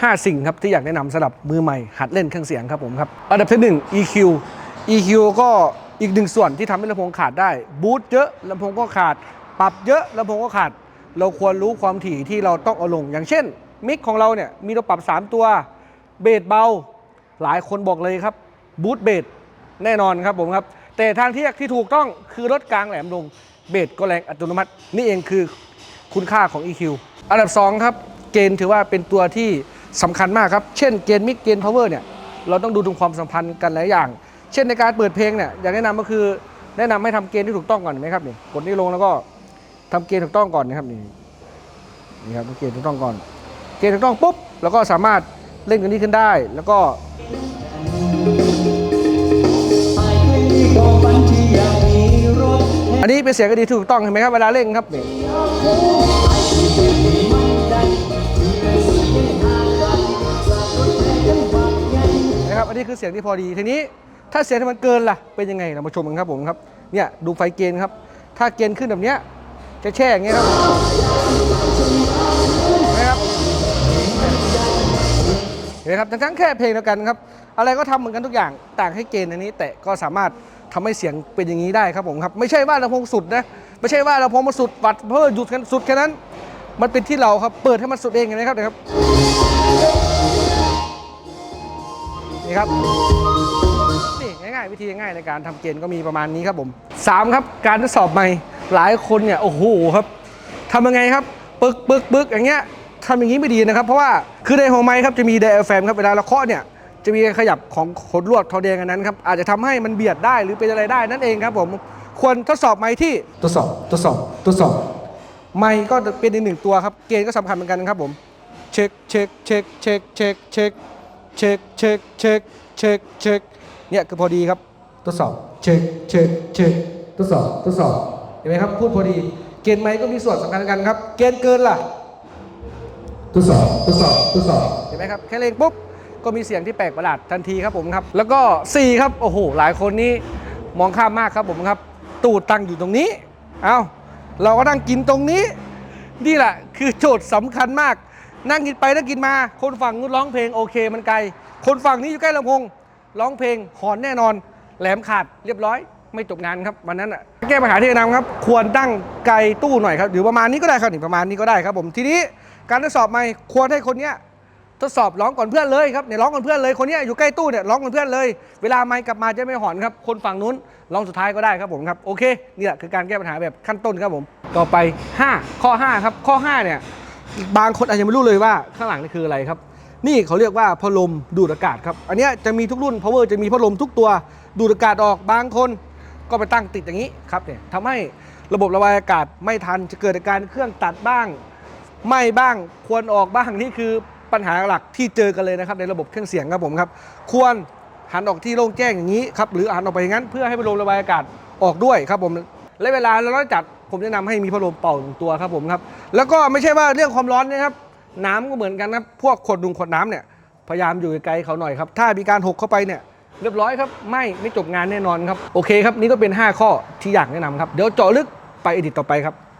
5 สิ่งครับที่อยากแนะนำสำหรับมือใหม่หัดเล่นเครื่องเสียงครับผมครับอันดับที่ 1 EQ EQ ก็อีกหนึ่งส่วนที่ทำให้ลำโพงขาดได้บูทเยอะลำโพงก็ขาด ปรับเยอะลำโพงก็ขาด เราควรรู้ความถี่ที่เราต้องเอาลง อย่างเช่นมิกของเราเนี่ยมีตัวปรับ 3 ตัวเบสเบา หลายคนบอกเลยครับบูทเบสแน่นอนครับผมครับ แต่ทางที่ที่ถูกต้องคือลดกลางแหลมลงเบสก็แรงอัตโนมัติ นี่เองคือคุณค่าของ EQ อันดับ 2 ครับ เกณฑ์ถือว่าเป็นตัวที่ สำคัญมากครับ เช่นเกณฑ์มิกเกณฑ์พาวเวอร์เนี่ยเราต้องดูถึงความสัมพันธ์กันหลายอย่าง เช่นในการเปิดเพลงเนี่ยอยากแนะนำก็คือแนะนำให้ทำเกณฑ์ที่ถูกต้องก่อนนไหมครับนี่กดนี้ลงแล้วก็ทำเกณฑ์ถูกต้องก่อนนะครับนี่นี่ครับเกณฑ์ถูกต้องก่อน เกณฑ์ถูกต้องปุ๊บแล้วก็สามารถเล่นกันนี้ขึ้นได้ แล้วก็อันนี้เป็นเสียงกระดีถูกต้องเห็นไหมครับเวลาเล่นครับนี่ นี้คือเสียงที่พอดีทีนี้ถ้าเสียงที่มันเกินล่ะเป็นยังไงเรามาชมกันครับผมครับเนี่ยดูไฟเกณฑ์ครับ ถ้าเกณฑ์ขึ้นแบบเนี้ยจะแช่อย่างเงี้ยครับนไหมครับเห็นไหมครับทั้งแค่เพลงเดียวกันครับ อะไรก็ทำเหมือนกันทุกอย่างต่างให้เกณฑ์อันนี้ แต่ก็สามารถทำให้เสียงเป็นอย่างนี้ได้ครับผมครับ ไม่ใช่ว่าลำโพงสุดนะไม่ใช่ว่าลำโพงมาสุดวัดเพิ่มหยุดกันสุดแค่นั้น มันเป็นที่เราครับเปิดให้มันสุดเองเห็นไหมครับนะครับ นี่ครับนี่ง่ายๆ วิธีง่ายๆในการทำเกณฑ์ก็มีประมาณนี้ครับผมสามครับการทดสอบใหม่หลายคนเนี่ยโอ้โหครับทำยังไงครับปึกปึกปึกอย่างเงี้ยทำอย่างนี้ไม่ดีนะครับ เพราะว่าคือในหัวไม้ครับจะมีไดอะแฟมครับเวลาเราเคาะเนี่ยจะมีการขยับของขดลวดทอแดงอันนั้นครับอาจจะทำให้มันเบียดได้หรือเป็นอะไรได้นั่นเองครับผมควรทดสอบไม้ที่ทดสอบทดสอบทดสอบไม้ก็เป็นอีกหนึ่งตัวครับเกณฑ์ก็สำคัญเหมือนกันครับผมเช็คเช็คเช็คเช็คเช็คเช็ค เช็คเช็คเช็คเช็คเช็คเนี่ยคือพอดีครับทดสอบเช็คเช็คเช็คทดสอบทดสอบเห็นไหมครับพูดพอดี เกณฑ์ไม้ก็มีส่วนสำคัญกันครับ เกณฑ์เกินล่ะทดสอบทดสอบทดสอบเห็นไหมครับแค่เล่งปุ๊บก็มีเสียงที่แปลกประหลาดทันทีครับผมครับ แล้วก็ 4 ครับ โอ้โห หลายคนนี่มองข้ามมากครับผมครับ ตูดตั้งอยู่ตรงนี้ เอาเราก็นั่งกินตรงนี้ นี่แหละคือโจทย์สำคัญมาก นั่งกินไปนั่งกินมา คนฝั่งนู้นร้องเพลงโอเคมันไกล คนฝั่งนี้อยู่ใกล้ลำโพงร้องเพลงหอนแน่นอน แหลมขาดเรียบร้อยไม่จบงานครับวันนั้นอะแก้ปัญหาที่แนะนำครับ ควรตั้งไกลตู้หน่อยครับหรือประมาณนี้ก็ได้ครับนี่ประมาณนี้ก็ได้ครับผมทีนี้การทดสอบไม่ควรให้คนเนี้ยทดสอบร้องก่อนเพื่อนเลยครับเนี่ยร้องก่อนเพื่อนเลยคนเนี้ยอยู่ใกล้ตู้เนี่ยร้องก่อนเพื่อนเลย เวลาไมค์กลับมาจะไม่หอนครับ คนฝั่งนู้นร้องสุดท้ายก็ได้ครับผมครับโอเคนี่แหละคือการแก้ปัญหาแบบขั้นต้นครับผม ต่อไป 5 ข้อ 5 ครับข้อ5เนี่ย บางคนอาจจะไม่รู้เลยว่าข้างหลังนี่คืออะไรครับ นี่เขาเรียกว่าพัดลมดูดอากาศครับ อันนี้จะมีทุกรุ่น power จะมีพัดลมทุกตัวดูดอากาศออกบางคนก็ไปตั้งติดอย่างนี้ครับเนี่ยทำให้ระบบระบายอากาศไม่ทันจะเกิดอาการเครื่องตัดบ้าง ไม่บ้างควรออกบ้างนี่คือปัญหาหลักที่เจอกันเลยนะครับในระบบเครื่องเสียงครับผมครับควรหันออกที่โล่งแจ้งอย่างนี้ครับหรือหันออกไปอย่างนั้นเพื่อให้พัดลมระบายอากาศออกด้วยครับผมและเวลาเราจัด ผมแนะนำให้มีพัดลมเป่าหนึ่งตัวครับผมครับ แล้วก็ไม่ใช่ว่าเรื่องความร้อนนะครับ น้ำก็เหมือนกันครับ พวกขวดดุงขวดน้ำเนี่ย พยายามอยู่ไกลเขาหน่อยครับ ถ้ามีการหกเข้าไปเนี่ยเรียบร้อยครับไม่ไม่จบงานแน่นอนครับ โอเคครับ นี่ก็เป็น 5 ข้อที่อยากแนะนำครับ เดี๋ยวเจาะลึกไปอดิตต่อไปครับ